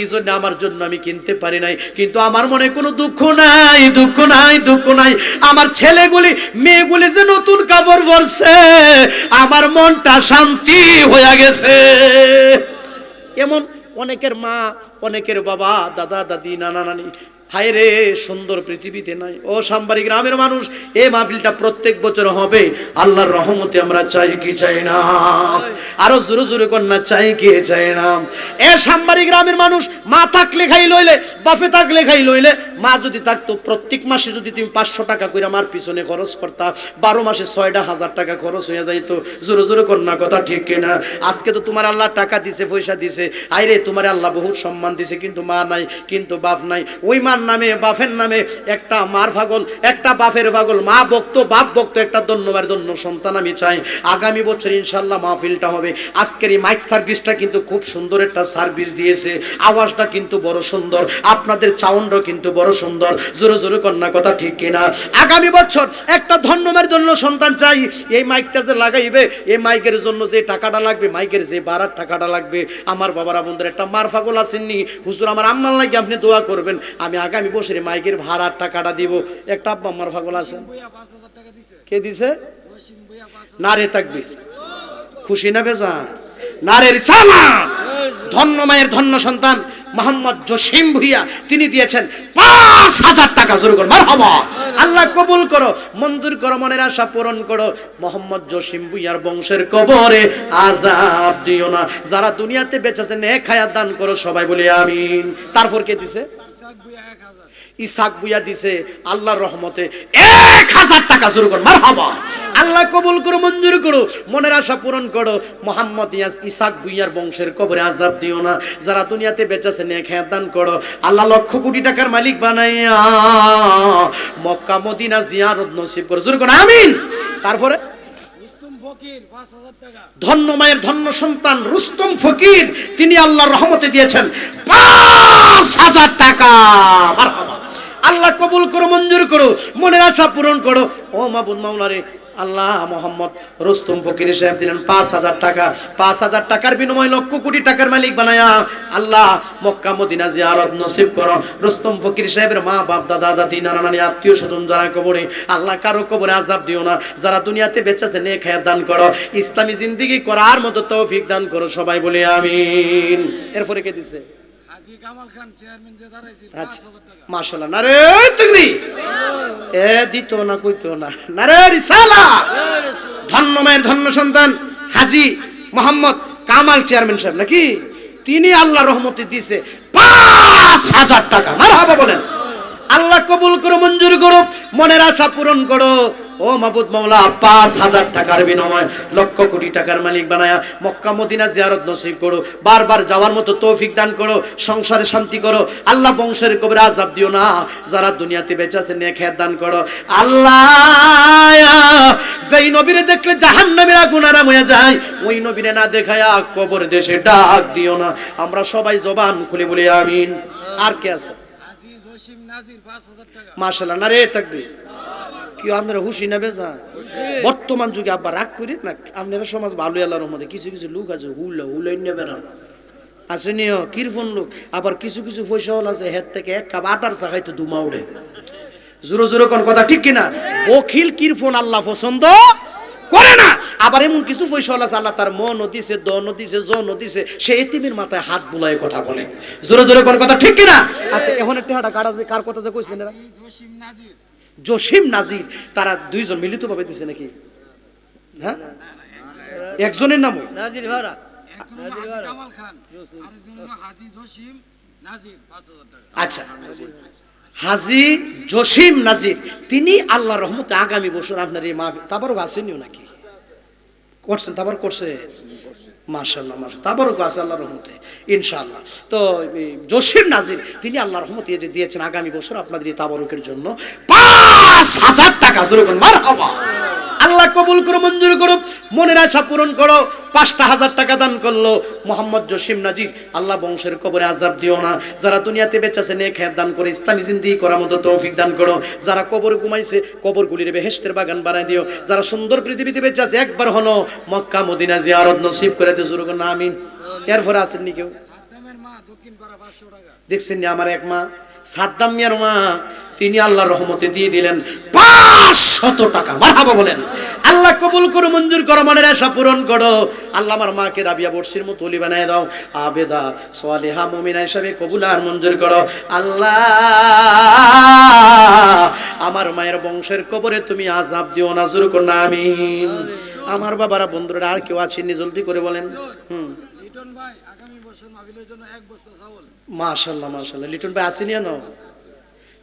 এই জন্য আমার জন্য আমি কিনতে পারি নাই। কিন্তু আমার মনে কোনো দুঃখ নাই দুঃখ নাই দুঃখ নাই। আমার ছেলেগুলি, মেয়েগুলি যে নতুন কাপড় পরছে, আমার মনটা শান্তি হয়ে গেছে। এমন অনেকের মা, অনেকের বাবা, দাদা, দাদি, নানা, নানি হায় রে, সুন্দর পৃথিবীতে নাই। ও সাম্বারি গ্রামের মানুষ, এ মাহফিলটা প্রত্যেক বছর হবে। আল্লাহর রহমতে আমরা চাই কি চাই না। আরও জোরে জোরে কন্যা, চাই কি চাই না। এ সাম্বারি গ্রামের মানুষ, মা থাকলে খাই লইলে বাফে থাকলে খাই লইলে মা যদি থাকতো, প্রত্যেক মাসে যদি তুমি পাঁচশো টাকা করে আমার পিছনে খরচ করতা, বারো মাসে ছয়টা হাজার টাকা খরচ হয়ে যাইতো। জোরে জোরে কন্যা কথা ঠিক কিনা? আজকে তো তোমার আল্লাহ টাকা দিছে, পয়সা দিছে। আইরে, তোমার আল্লাহ বহুত সম্মান দিছে, কিন্তু মা নাই, কিন্তু বাপ নাই। ওই মার নামে, বাপের নামে একটা মার পাগল, একটা বাপের পাগল। মা বক্ত বাপ বক্ত একটা ধন্যবাদ, ধন্য সন্তান আমি চাই। আগামী বছর ইনশাল্লাহ মাহফিলটা হবে। আজকের এই মাইক সার্ভিসটা কিন্তু খুব সুন্দর একটা সার্ভিস দিয়েছে। আওয়াজটা কিন্তু বড় সুন্দর। আপনাদের চাউন্ডও কিন্তু বড় সুন্দর, জোরে জোরে কন্যা কথা ঠিক কিনা? আগামী বছর একটা ধন্যবাদ জন্য সন্তান চাই। এই মাইকটা যে লাগাইবে, এই মাইকের জন্য যে টাকাটা লাগবে, মাইকের যে বাড়ার টাকাটা লাগবে, আমার বাবারা বন্ধুর, একটা মার ফাগল আসেননি হুজুর, আমার আম্মার লাগে আপনি দোয়া করবেন, আমি আগামী বছরে মাইকের ভাড়ার টাকাটা দিব। একটা আব্বা আমার ফাগল আছেন কে দিছে? না রে থাকবে খুশি না বেজা? না রে রিসালা ধন্য মায়ের ধন্য সন্তান। মোহাম্মদ জসিম ভুইয়া, তিনি দিয়েছেন পাঁচ হাজার টাকা শুরু করো মারহাবা। আল্লাহ কবুল করো, মঞ্জুর করো, মনের আশা পূরণ করো। মোহাম্মদ জসিম ভুইয়ার বংশের কবরে আজাব দিও না। যারা দুনিয়াতে বেঁচেছে নে খায়া দান করো, সবাই বলে আমিন। তারপর কে দিছে? ইসাক বুয়া দিছে, আল্লাহর রহমতে। এক হাজার টাকা শুরু কর মার হবা আল্লাহ কবুল করো মঞ্জুর করো। মনের আশা পূরণ করো। মোহাম্মদ ইয়াস ইসাক বুইয়ার বংশের কবরে আজাব দিও না। যারা দুনিয়াতে বেঁচেছে নে খেয়া দান করো। আল্লাহ লক্ষ কোটি টাকার মালিক বানাইয়া মক্কা মদিনা জিয়ারত নসিব করো। শুরু করো আমিন। তারপরে? ধন্য মায়ের ধন্য সন্তান রুস্তম ফকির তিনি আল্লাহর রহমতে দিয়েছেন পাঁচ হাজার টাকা। আল্লাহ কবুল করো মঞ্জুর করো। মনের আশা পূরণ করো। ও মাবুদ মাওলারে আল্লাহ মোহাম্মদ রুস্তম ফকির সাহেব দিলেন পাঁচ হাজার টাকা। পাঁচ হাজার টাকার বিনিময় লক্ষ কোটি টাকার মালিক বানায়া আল্লাহ মক্কা মদিনা জিয়ারত নসিব করো। রুস্তম ফকির সাহেবের মা বাপ দাদা দাদি নানা নানি আত্মীয় স্বজন যারা কবরে আল্লাহ কারও কবরে আজাব দিও না। যারা দুনিয়াতে বেঁচেছে নে খায় দান করো। ইসলামী জিন্দিগি করার মতো তৌফিক দান করো সবাই বলে আমিন। এরপরে কে দিছে? মাশাআল্লাহ। না রে তুমি এ দিত না কইতো না। নারে সালা ধন্য মায়ের ধন্য সন্তান, হাজি মোহাম্মদ কামাল চেয়ারম্যান সাহেব, নাকি? তিনি আল্লাহ রহমতে দিয়েছে পাঁচ হাজার টাকা। মারহাবা বলেন। আল্লাহ কবুল করো, মঞ্জুর করো, মনের আশা পূরণ করো। ও মাবুদ মাওলা, পাঁচ হাজার টাকার বিনিময়, লক্ষ কোটি টাকার মালিক বানায়া মক্কা মদিনা জিয়ারত নসিব করো। বারবার যাওয়ার মতো তৌফিক দান করো, সংসারে শান্তি করো। আল্লাহ বংশের কবরে আজাব দিও না, যারা দুনিয়াতে বেঁচে আছে নিয়ে খেয়ার দান করো। আল্লাহ, যেই নবীরে দেখলে জাহান্নামের আগুন আরাম হয়ে যায়, ওই নবীরে না দেখায়া কবর দেশে ডাক দিও না। আমরা সবাই জবান খুলে বলি, আমিন। আর কে আছে হাজি জসিম নাজির পাঁচ হাজার টাকা মাশাল্লাহ না রে থাকবে। কি আপনারা হুশি নেবে যা বর্তমান যুগে আবার রাগ করি না আপনারা সমাজ ভালো আল্লাহর কিছু কিছু লোক আছে হুল হুল নেবে না আসেনিও কিরফোন লোক। আবার কিছু কিছু পয়সা হল আছে হের থেকে এক কাপ আদার চা খাইতো দুমা উড়ে জোরো জোরো কোন কথা ঠিক কিনা? অখিল কিরফোন আল্লাহ পছন্দ? না আবার এমন কিছু পয়সা আল্লাহ তার মন দিছে দন দিছে জন দিছে সে এতিমের মাথায় হাত বুলায় কথা বলে। জোরে জোরে কোন কথা ঠিক কিনা? আচ্ছা এখন একটা হাটা কাটা যে কার কথা যে কইছিলেন এরা? জসিম নাজির। জসিম নাজির তারা দুইজন মিলিতভাবে দিছে নাকি? হ্যাঁ? একজনের নাম নাজির ভাড়া। আচ্ছা হাজি জসিম নাজির তিনি আল্লাহ রহমতে আগামী বছর আপনার এই মাহফিল তাবারও আসেনিও নাকি? করছেন, তারপর করছে। মার্শাল্লাহ মাশাল্লাহ তারপরও আছে আল্লাহ রহমতে, ইনশাআল্লাহ। তো জসিম নাজির, তিনি আল্লাহ রহমত যে দিয়েছেন আগামী বছর আপনাদের এই তাবারকের জন্য পাঁচ হাজার টাকা মার আল্লাহ কবুল করো মঞ্জুর করো মনের আশা পূরণ করো পাঁচটা হাজার টাকা দান করল। মোহাম্মদ জসিম নাজির আল্লাহ বংশের কবরে আজাব দিও না। যারা দুনিয়াতে বেঁচেছে নে খেয়ার দান করে ইসলামী জিন্দি করার মতো তৌফিক দান করো। যারা কবর ঘুমাইছে কবর গুলির বেহেস্তের বাগান বানায় দিও। যারা সুন্দর পৃথিবীতে বেঁচে আছে একবার হলো মক্কা মদিনা জিয়ারত নসিব করে দিও শুরু করুন আমিন। এরপরে আসেননি কেউ? পাড়া পাঁচশো টাকা। দেখছেন নি আমার এক মা? সাদ্দাম মিয়ার মা তিনি আল্লাহর রহমতে দিয়ে দিলেন পাঁচশত টাকা। মারহাবা বলেন। আল্লাহ কবুল করো মঞ্জুর করো মনের আশা পূরণ করো। আল্লাহ আমার মাকে রাবিয়া বর্ষির মতো অলি বানায় দাও। আবেদা সোয়ালেহা মুমিনা হিসাবে কবুল আর মঞ্জুর করো। আল্লাহ আমার মায়ের বংশের কবরে তুমি আজাব দিও না জোর করো না আমিন। আমার বাবারা বন্ধুরা আর কেউ আছেননি জলদি করে বলেন। হুম। মাশাল্লাহ মাশাল্লাহ লিটন ভাই আসেনি না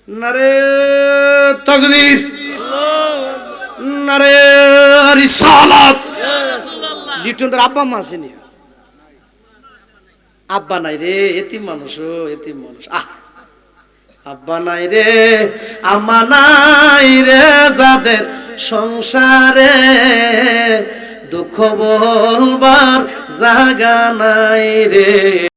নারে তকবীর নারে রিসালাত। লিটনের আব্বা মা আব্বা নাই রে এতি মানুষ ও, এতিম মানুষ। আহ! আব্বা নাই রে, আম্মা নাই রে যাদের সংসারে দুঃখ বলবার জাগা নাই রে।